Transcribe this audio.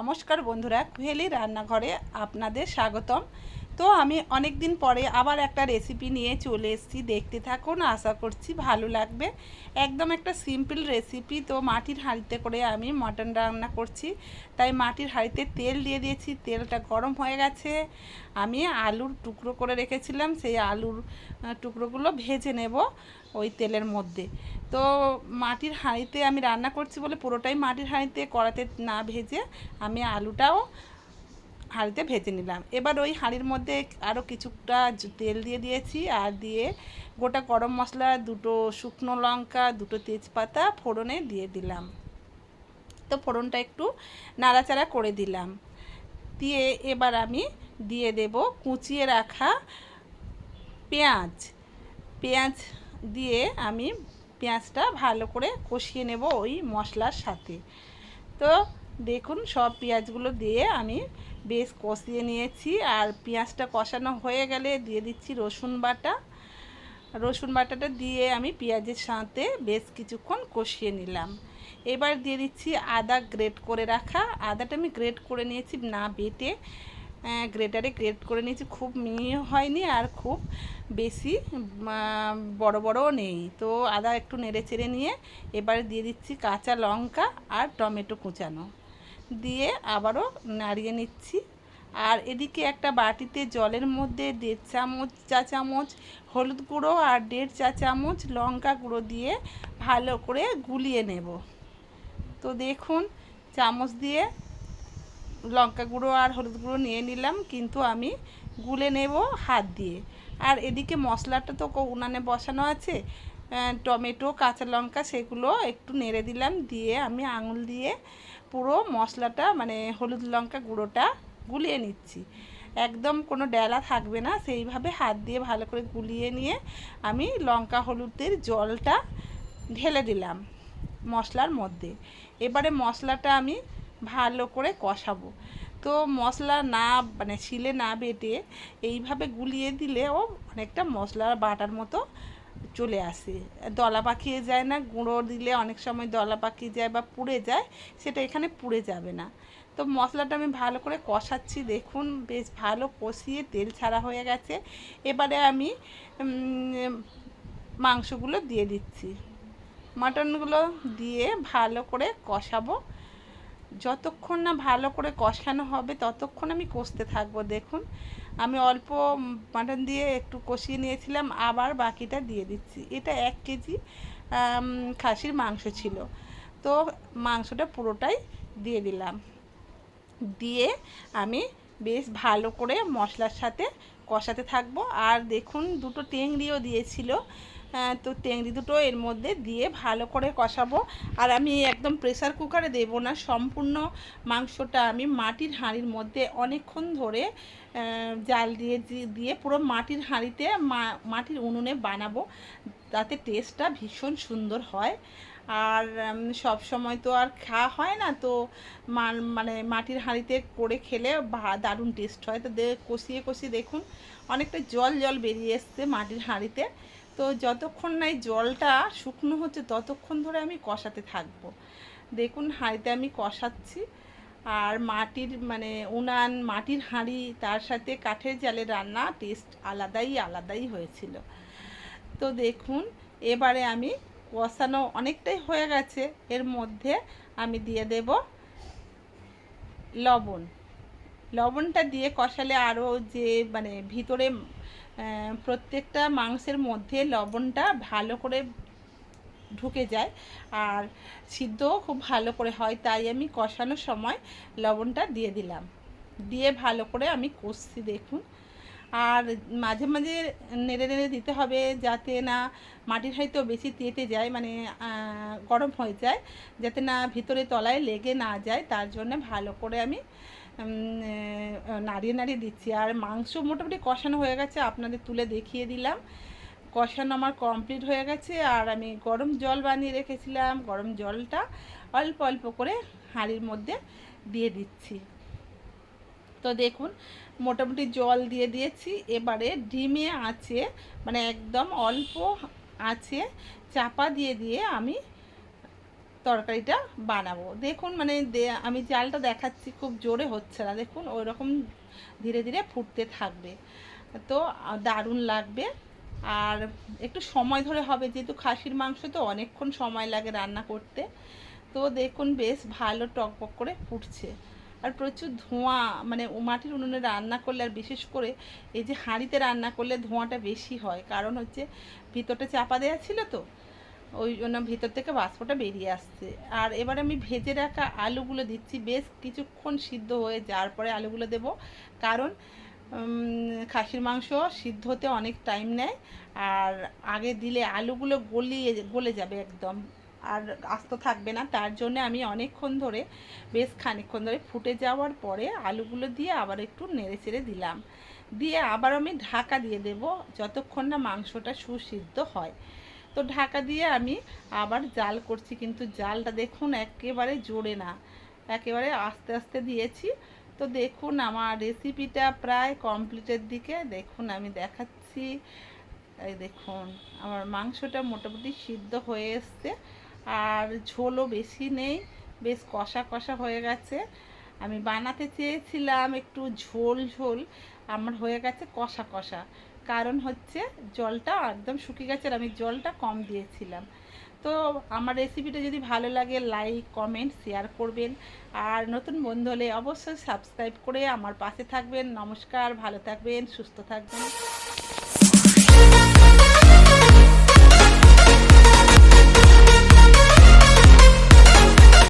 নমস্কার বন্ধুরা কুহেলি রান্নাঘরে আপনাদের স্বাগতম। তো আমি অনেক দিন পরে আবার একটা রেসিপি নিয়ে চলে এসেছি। দেখতে থাকুন, আশা করছি ভালো লাগবে। একদম একটা সিম্পল রেসিপি তো মাটির হাঁড়িতে করে আমি মটন রান্না করছি। তাই মাটির হাঁড়িতে তেল দিয়ে দিয়েছি, তেলটা গরম হয়ে গেছে। আমি আলুর টুকরো করে রেখেছিলাম, সেই আলুর টুকরোগুলো ভেজে নেব ওই তেলের মধ্যে। তো মাটির হাঁড়িতে আমি রান্না করছি বলে পুরোটাই মাটির হাঁড়িতে কড়াতে না ভেজে আমি আলুটাও হাঁড়িতে ভেজে নিলাম। এবার ওই হাঁড়ির মধ্যে আরও কিছুটা তেল দিয়ে দিয়েছি আর দিয়ে গোটা গরম মশলা, দুটো শুকনো লঙ্কা, দুটো তেজপাতা ফোড়নে দিয়ে দিলাম। তো ফোড়নটা একটু নাড়াচাড়া করে দিলাম। দিয়ে এবার আমি দিয়ে দেব কুচিয়ে রাখা পেঁয়াজ। পেঁয়াজ দিয়ে আমি পেঁয়াজটা ভালো করে কষিয়ে নেব ওই মশলার সাথে। তো দেখুন, সব পেঁয়াজগুলো দিয়ে আমি বেশ কষিয়ে নিয়েছি। আর পেঁয়াজটা কষানো হয়ে গেলে দিয়ে দিচ্ছি রসুন বাটা। রসুন বাটাটা দিয়ে আমি পেঁয়াজের সাথে বেশ কিছুক্ষণ কষিয়ে নিলাম। এবার দিয়ে দিচ্ছি আদা গ্রেট করে রাখা। আদাটা আমি গ্রেট করে নিয়েছি না বেটে। গ্রেটারে গ্রেট করে নিয়েছি, খুব মিহি হয়নি আর খুব বেশি বড় বড়ও নেই। তো আদা একটু নেড়ে চেড়ে নিয়ে এবার দিয়ে দিচ্ছি কাঁচা লঙ্কা আর টমেটো কুচানো। দিয়ে আবারও নাড়িয়ে নিচ্ছি। আর এদিকে একটা বাটিতে জলের মধ্যে দেড় চামচ চা চামচ হলুদ গুঁড়ো আর দেড় চা চামচ লঙ্কা গুঁড়ো দিয়ে ভালো করে গুলিয়ে নেব। তো দেখুন, চামচ দিয়ে লঙ্কা গুঁড়ো আর হলুদ গুঁড়ো নিয়ে নিলাম, কিন্তু আমি গুলে নেব হাত দিয়ে। আর এদিকে মশলাটা তো উনানে বসানো আছে টমেটো, কাঁচা লঙ্কা, সেগুলো একটু নেড়ে দিলাম, দিয়ে আমি আঙুল দিয়ে পুরো মশলাটা মানে হলুদ লঙ্কা গুঁড়োটা গুলিয়ে নিচ্ছি। একদম কোনো ডেলা থাকবে না, সেইভাবে হাত দিয়ে ভালো করে গুলিয়ে নিয়ে আমি লঙ্কা হলুদের জলটা ঢেলে দিলাম মশলার মধ্যে। এবারে মশলাটা আমি ভালো করে কষাবো। তো মশলা না মানে শিলে না বেটে এইভাবে গুলিয়ে দিলে ও অনেকটা মশলা বাটার মতো চলে আসে। দলা পাকিয়ে যায় না, গুঁড়ো দিলে অনেক সময় দলা পাকিয়ে যায় বা পুড়ে যায়, সেটা এখানে পুড়ে যাবে না। তো মশলাটা আমি ভালো করে কষাচ্ছি, দেখুন, বেশ ভালো কষিয়ে তেল ছাড়া হয়ে গেছে। এবারে আমি মাংসগুলো দিয়ে দিচ্ছি। মাটনগুলো দিয়ে ভালো করে কষাবো। যতক্ষণ না ভালো করে কষানো হবে, ততক্ষণ আমি কষতে থাকব। দেখুন, আমি অল্প মাটন দিয়ে একটু কষিয়ে নিয়েছিলাম, আবার বাকিটা দিয়ে দিচ্ছি। এটা এক কেজি খাসির মাংস ছিল। তো মাংসটা পুরোটাই দিয়ে দিলাম। দিয়ে আমি বেশ ভালো করে মশলার সাথে কষাতে থাকব। আর দেখুন, দুটো টেংরিও দিয়েছিল। তো টেংরি দুটো এর মধ্যে দিয়ে ভালো করে কষাবো। আর আমি একদম প্রেসার কুকারে দেবো না। সম্পূর্ণ মাংসটা আমি মাটির হাঁড়ির মধ্যে অনেকক্ষণ ধরে জাল দিয়ে দিয়ে পুরো মাটির হাঁড়িতে মাটির উনুনে বানাবো। তাতে টেস্টটা ভীষণ সুন্দর হয়। আর সব সময় তো আর খাওয়া হয় না, তো মানে মাটির হাঁড়িতে করে খেলে দারুণ টেস্ট হয়। তো কষিয়ে কষিয়ে দেখুন, অনেকটা জল জল বেরিয়ে এসছে মাটির হাঁড়িতে। তো যতক্ষণ না এই জলটা শুকনো হচ্ছে, ততক্ষণ ধরে আমি কষাতে থাকব। দেখুন, হাঁড়িতে আমি কষাচ্ছি। আর মাটির মানে উনান, মাটির হাঁড়ি, তার সাথে কাঠের জালে রান্না টেস্ট আলাদাই আলাদাই হয়েছিল। তো দেখুন, এবারে আমি কষানো অনেকটাই হয়ে গেছে, এর মধ্যে আমি দিয়ে দেব লবণ। লবণটা দিয়ে কষালে আরও যে মানে ভিতরে প্রত্যেকটা মাংসের মধ্যে লবণটা ভালো করে ঢুকে যায় আর সিদ্ধও খুব ভালো করে হয়, তাই আমি কষানোর সময় লবণটা দিয়ে দিলাম। দিয়ে ভালো করে আমি কষছি, দেখুন। আর মাঝে মাঝে নেড়ে নেড়ে দিতে হবে যাতে না মাটির হাঁড়িতেও বেশি তেতে যায় মানে গরম হয়ে যায়, যাতে না ভিতরে তলায় লেগে না যায়। তার জন্য ভালো করে আমি নাড়িয়ে নাড়িয়ে দিচ্ছি। আর মাংস মোটামুটি কষানো হয়ে গেছে, আপনাদের তুলে দেখিয়ে দিলাম। কষানো আমার কমপ্লিট হয়ে গেছে। আর আমি গরম জল বানিয়ে রেখেছিলাম। গরম জলটা অল্প অল্প করে হাঁড়ির মধ্যে দিয়ে দিচ্ছি। তো দেখুন, মোটামুটি জল দিয়ে দিয়েছি। এবারে ডিমে আছে মানে একদম অল্প আছে, চাপা দিয়ে দিয়ে আমি তরকারিটা বানাবো। দেখুন মানে আমি জালটা দেখাচ্ছি, খুব জোরে হচ্ছে না। দেখুন ওই রকম ধীরে ধীরে ফুটতে থাকবে। তো দারুণ লাগবে। আর একটু সময় ধরে হবে, যেহেতু খাসির মাংস তো অনেকক্ষণ সময় লাগে রান্না করতে। তো দেখুন, বেশ ভালো টকবক করে ফুটছে। আর প্রচুর ধোঁয়া মানে মাটির উনুনে রান্না করলে আর বিশেষ করে এই যে হাঁড়িতে রান্না করলে ধোঁয়াটা বেশি হয়। কারণ হচ্ছে ভিতরটা চাপা দেওয়া ছিল তো, ওই জন্য ভিতর থেকে বাষ্পটা বেরিয়ে আসছে। আর এবার আমি ভেজে রাখা আলুগুলো দিচ্ছি। বেশ কিছুক্ষণ সিদ্ধ হয়ে যাওয়ার পরে আলুগুলো দেব। কারণ খাসির মাংস সিদ্ধ হতে অনেক টাইম নেয়। আর আগে দিলে আলুগুলো গলিয়ে, গলে যাবে একদম। আর আস্ত থাকবে না। তার জন্য আমি অনেকক্ষণ ধরে, বেশ খানিকক্ষণ ধরে ফুটে যাওয়ার পরে আলুগুলো দিয়ে আবার একটু নেড়ে চেড়ে দিলাম। দিয়ে আবার আমি ঢাকা দিয়ে দেব যতক্ষণ না মাংসটা সুসিদ্ধ হয়। তো ঢাকা দিয়ে আমি আবার জাল করছি, কিন্তু জালটা দেখুন একেবারে জোরে না। একেবারে আস্তে আস্তে দিয়েছি। তো দেখুন আমার রেসিপিটা প্রায় কমপ্লিটের দিকে। দেখুন আমি দেখাচ্ছি। এই দেখুন, আমার মাংসটা মোটামুটি সিদ্ধ হয়ে এসছে। আর ঝোলও বেশি নেই, বেশ কষা কষা হয়ে গেছে। আমি বানাতে চেয়েছিলাম একটু ঝোল ঝোল, আমার হয়ে গেছে কষা কষা। কারণ হচ্ছে জলটা একদম শুকিয়ে গেছে আর আমি জলটা কম দিয়েছিলাম। তো আমার রেসিপিটা যদি ভালো লাগে লাইক কমেন্ট শেয়ার করবেন। আর নতুন বন্ধু হলে অবশ্যই সাবস্ক্রাইব করে আমার পাশে থাকবেন। নমস্কার, ভালো থাকবেন, সুস্থ থাকবেন।